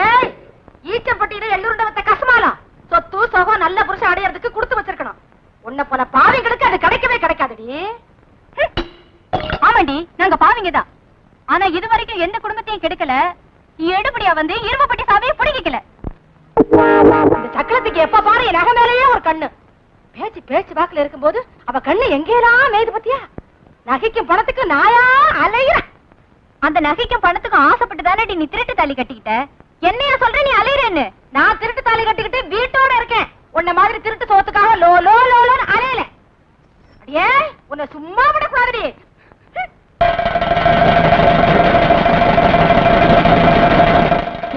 ஏய் ஈச்சப்பட்டியில எள்ளூருண்ட வத்த கசமாலம் சொத்து சொகம் நல்ல புருஷன் அடையறதுக்கு கொடுத்து வச்சிருக்கணும். உன்னை போல பாவிங்களுக்கு அது கிடைக்கவே கிடைக்காதுடி. ஆமாண்டி நாங்க பாவிங்க தான் ஆனா இது வரைக்கும் எந்த குடும்பத்தையும் கெடுக்கல. எடுபடியா வந்து இரும்பு பட்டி சாவியை பிடிக்கல இந்த சக்கரத்துக்கு எப்ப பாரு என் நகை மேலேயே ஒரு கண்ணு. பேச்சு பேச்சு வாக்குல இருக்கும்போது அவ கண்ணு எங்கேயெல்லாம் மேய்து பத்தியா? நகைக்கும் பணத்துக்கு நாயா அலையிற. அந்த நகைக்கும் பணத்துக்கும் ஆசைப்பட்டு தானே நீ திருட்டு தாலி கட்டிக்கிட்ட? என்னைய சொல்ற நீ அலையிறேன்னு? நான் திருட்டு தாலி கட்டிக்கிட்டு வீட்டோட இருக்கேன். உன்ன மாதிரி திருட்டு சோத்துக்காக லோ லோ லோ அலையல. அடியே உன்னை சும்மா விடக்கூடாதுடி.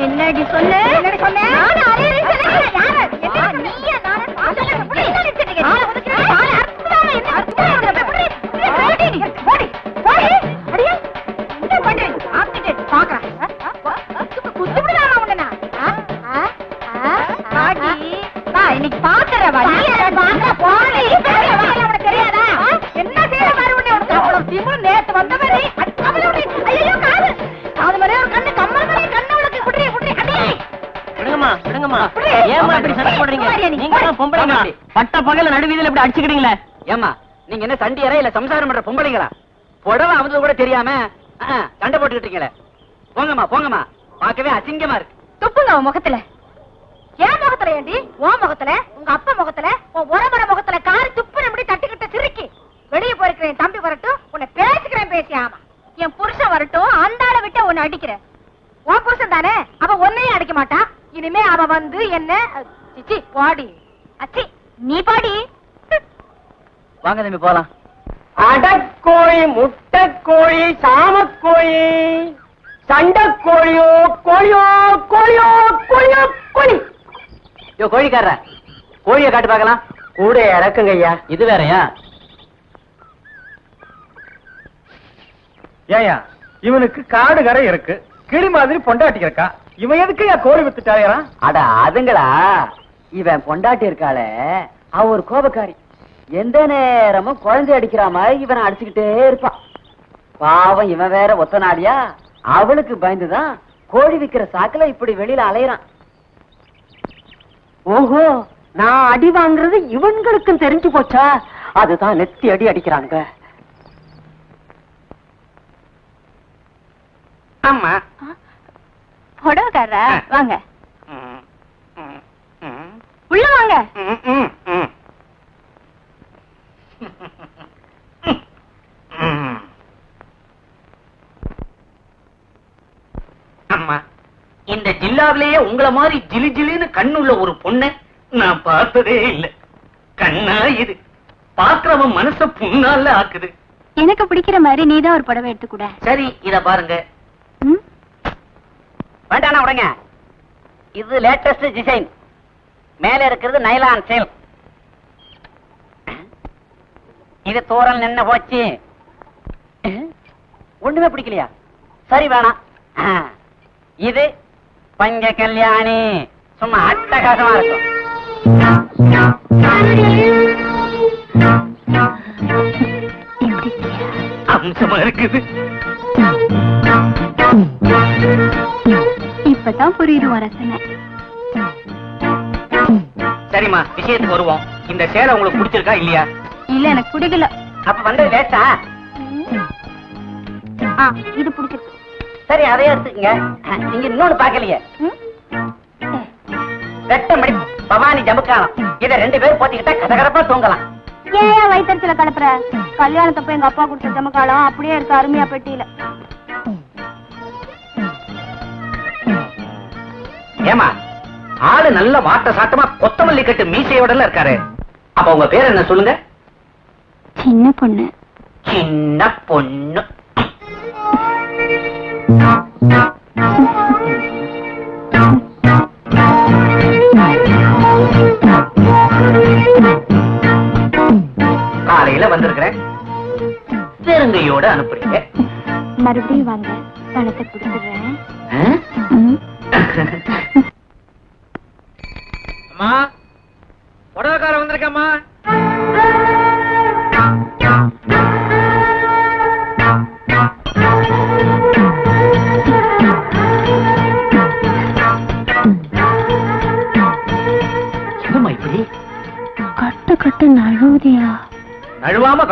என்னடி சொல்லு? போடியா நீ, நீங்க தான் பொம்பளைங்க போடி. பட்ட பகல நடுவீதியில இப்படி அடிச்சுக்கிட்டீங்களே? ஏம்மா நீங்க என்ன சண்டியரா இல்ல சம்சாரம் பண்ற பொம்பளைங்களா? புடவை அமுது கூட தெரியாம ஆ, சண்டை போட்டுக்கிட்டு இருக்கீங்களே போங்கம்மா போங்கம்மா. பார்க்கவே அசிங்கமா இருக்கு. துப்புங்க உன் முகத்துல. என் முகத்துல ஏண்டி? உன் முகத்துல? உங்க அப்பா முகத்துல? உன் உறவர முகத்துல காரி துப்பு அப்படி தட்டிக்கிட்ட சிரிக்கி. வெளியே போயிருக்கிற என் தம்பி வரட்டும் உன்னை பேசிக்கிறேன் பேசி ஆமா. என் புருஷன் வரட்டும் அந்த ஆளை விட்டு உன்னை அடிக்கிறேன் உன் புருஷன் தானே? அவ உன்னையும் அடிக்க மாட்டா. இனிமே அவ வந்து என்ன? சிச்சி பாடி அச்சி நீ பாடி. வாங்க தம்பி போலாம். அடக்கோழி முட்டைக்கோழி சாமக்கோழி சண்டைக்கோழியோ கோழியோ கோழியோ கோழியோ கோழி. யோ கோழிக்காரர? கோழியை காட்டு பார்க்கலாம். கூட இறக்குங்க ஐயா. இது வேறயா? ஏயா இவனுக்கு காடு கரை இருக்கு. கிளி மாதிரி பொண்டாட்டி இருக்கா? இவன் எதுக்கு என் கோழி வித்துட்டாயறான் அட அதுங்களா? இவன் பொண்டாட்டி இருக்காளே அவ ஒரு கோபக்காரி. எந்த நேரமும் குழந்தை அடிக்கிற மாதிரி இவனை அடிச்சுக்கிட்டே இருப்பான். பாவம் இவன் வேற ஒத்த நாடியா? அவளுக்கு பயந்துதான் கோழி விக்கிற சாக்குல இப்படி வெளியில அலையறான். ஓஹோ நான் அடி வாங்குறது இவன்களுக்கும் தெரிஞ்சு போச்சா? அதுதான் நெத்தி அடி அடிக்கிறாங்க ஆமா வாங்க. அம்மா இந்த ஜில்லாவிலேயே உங்கள மாதிரி ஜிலி ஜிலின்னு கண்ணுள்ள ஒரு பொண்ணை நான் பார்த்ததே இல்ல. கண்ணா இது. பாக்குறவன் மனச புண்ணால ஆக்குது. எனக்கு பிடிக்கிற மாதிரி நீதான் ஒரு புடவை எடுத்து கூட சரி இத பாருங்க. வேண்டாண்ணா உடங்க. இது லேட்டஸ்ட் டிசைன் மேல இருக்கிறது நைலான் சேல் இது தூரல் நின்ன போச்சு. ஒண்ணுமே பிடிக்கலையா? சரி வேணாம். இது பஞ்ச கல்யாணி. சும்மா அட்டகாசமா இருக்கும். அம்சமா இருக்குது. இப்பதான் புரியுது வரசனை சரிம்மா விஷயத்துக்கு வருவோம். இந்த சேலை உங்களுக்கு பிடிச்சிருக்கா இல்லையா? இல்ல எனக்கு பிடிக்கல. அப்ப வந்தது லேட்டா ஆ இது பிடிச்சிருக்கு. சரி அதையே எடுத்துக்கங்க. நீங்க இன்னொன்னு பாக்கலையே? ரெட்ட மணி பவானி ஜமுக்காலம். இத ரெண்டு பேரும் போத்திக்கிட்டா கதகதப்பா தூங்கலாம். ஏன் வயிற்றுல கலப்புற? கல்யாணத்தப்ப எங்க அப்பா கொடுத்த ஜமக்காலம் அப்படியே இருக்கு அருமையா பெட்டியில. ஏமா ஆளு நல்ல வாட்ட சாட்டமா கொத்தமல்லி கட்டு மீசையோட இருக்காரு. அப்ப உங்க பேர் என்ன சொல்லுங்க? சின்ன பொண்ணு. சின்ன பொண்ணு. காலையில வந்திருக்கிறேன். பெருங்கையோட அனுப்புறீங்க. மறுபடியும் வாங்க. பணத்தை கொடுத்துடுறேன்.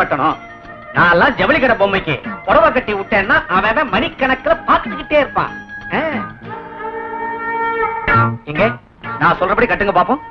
கட்டணும். நான் எல்லாம் ஜவுளி கடை பொம்மைக்கு புடவை கட்டி விட்டேன்னா அவன் மணிக்கணக்கில் பார்த்துக்கிட்டே பாத்துக்கிட்டே இருப்பான் இங்க நான் சொல்றபடி கட்டுங்க பாப்போம்.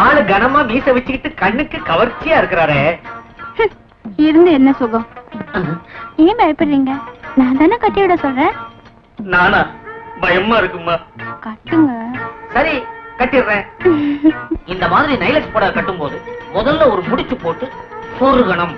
ஆளு கனமா மீச வச்சுக்கிட்டு கண்ணுக்கு கவர்ச்சியா இருக்கிறாரே. இருந்து என்ன சுகம்? ஏன் பயப்படுறீங்க? நான் தானே கட்டி விட சொல்றேன்? நானா? பயமா இருக்குமா? கட்டுங்க. சரி கட்டிடுறேன். இந்த மாதிரி நைலக்ஸ் புடவை கட்டும் போது முதல்ல ஒரு முடிச்சு போட்டு சொருகணும்.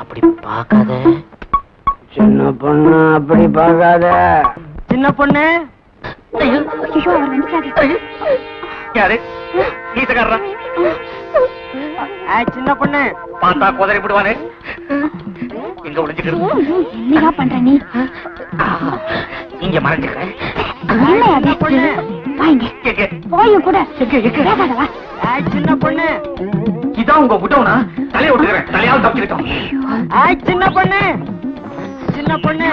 அப்படி பார்க்காத. சின்ன பொண்ணு அப்படி பார்க்காத. சின்ன பொண்ணு? யாரு? சின்ன பொண்ணு. பார்த்தா குதிரை விடுவானே எங்க ஒளிஞ்சுக்கிறது என்னையா பண்ற நீ? இங்க மறைஞ்சுக்கிறேன். என்ன அது வாங்க? போயும் கூட. சின்ன பொண்ணு. இதான் உங்க விட்டவனா தலையை விட்டுக்கிறேன். தலையால் தப்பிக்கிட்டோம் சின்ன பொண்ணு. சின்ன பொண்ணு.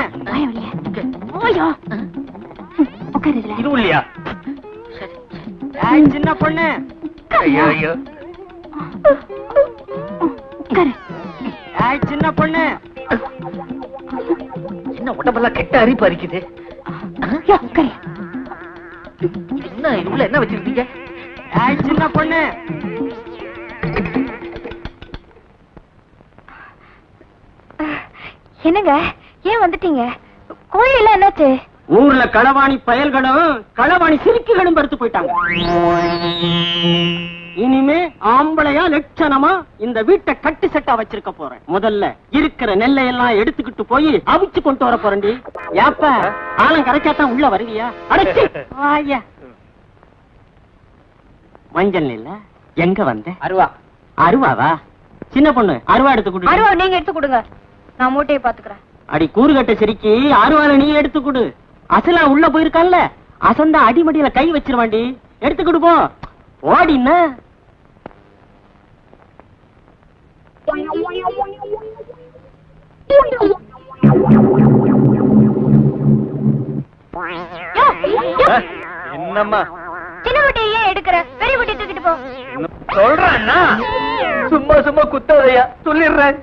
போயோ உட்காரு இதுல. இதுவும் இல்லையா சின்ன பொண்ணு. ஐயோ உட்காரு. சின்ன பொண்ணு. என்ன உடம்பெல்லாம் கெட்ட அரிப்பு அரிக்குது? என்ன இது உள்ள என்ன வச்சிருக்கீங்க? சின்ன பொண்ணு. என்னங்க? ஏன் வந்துட்டீங்க? கோழி எல்லாம் என்னாச்சு? ஊர்ல களவாணி பயல்களும் களவாணி சிரிக்குகளும் படுத்து போயிட்டாங்க. இனிமே ஆம்பளையா லட்சணமா இந்த வீட்டை கட்டு செட்டா வச்சிருக்க போறேன். முதல்ல இருக்கிற நெல்லை எல்லாம் எடுத்துக்கிட்டு போய் அவிச்சு கொண்டு வர போறேன்டி. ஏப்ப ஆலம் கரைக்காதான் உள்ள வருவியா? அடைச்சி வாயா. மஞ்சள் நெல்ல எங்க வந்த? அருவா. அருவாவா? சின்ன பொண்ணு அருவா எடுத்து கொடு அருவா நீங்க எடுத்து கொடுங்க. நான் மூட்டையை பாத்துக்கிறேன் அடி கூறுகட்ட சிரிக்கி அருவால நீ எடுத்து கொடு அசலா உள்ள போயிருக்கான்ல. அசந்தா அடிமடியில கை வச்சிருவாண்டி எடுத்து கொடு போ ஓடின்னா என்னம்மா? சின்ன மூட்டையை ஏன் எடுக்கிற? பெரிய மூட்டை தூக்கிட்டு போ. சொல்றேன்னா? சும்மா சும்மா குத்தாதையா சொல்லிடுறேன்.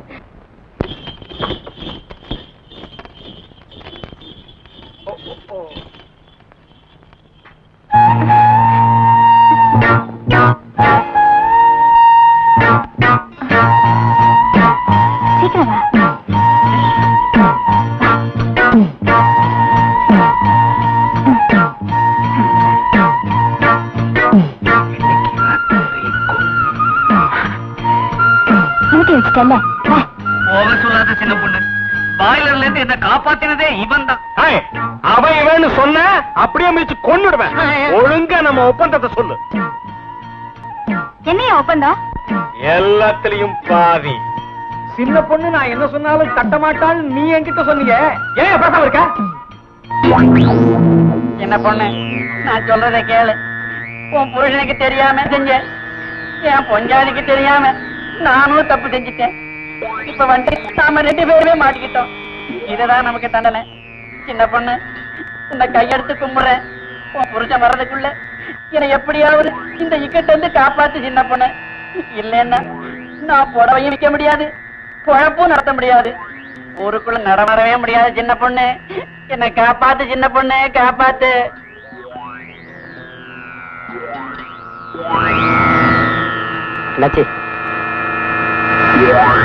மூட்டை வச்சுட்டல்ல வா. போக சொல்லாத சின்ன பொண்ணு. பாய்லர்ல இருந்து என்ன காப்பாத்தினதே இவன் தான் அவன் இவன்னு சொன்ன அப்படியே மிதிச்சு கொன்னுடுவேன். ஒழுங்கா நம்ம ஒப்பந்தத்தை சொல்லு. என்னையா ஒப்பந்தம்? எல்லாத்துலயும் பாதி. சின்ன பொண்ணு நான் என்ன சொன்னாலும் தட்ட மாட்டான்னு நீ என்கிட்ட சொன்னீங்க ஏன் பேசாம இருக்க? என்ன பொண்ணு நான் சொல்றத கேளு. உன் புருஷனுக்கு தெரியாம செஞ்ச என் பொஞ்சாதிக்கு தெரியாம. நானும் தப்பு செஞ்சுட்டேன். இப்ப வந்து நாம ரெண்டு பேருமே மாட்டிக்கிட்டோம். இதுதான் நமக்கு தண்டனை. சின்ன பொண்ணு உன்னை கையெடுத்து கும்பிடுறேன். உன் புருஷன் வர்றதுக்குள்ள என்னை எப்படியாவது இந்த இக்கட்ட இருந்து காப்பாத்து சின்ன பொண்ணு. இல்லைன்னா நான் புடவையும் விற்க முடியாது குழப்பும் நடத்த முடியாது. ஊருக்குள்ள நடமாடவே முடியாது சின்ன பொண்ணு. என்னை காப்பாத்து சின்ன பொண்ணு காப்பாத்து. லட்சி Yeah.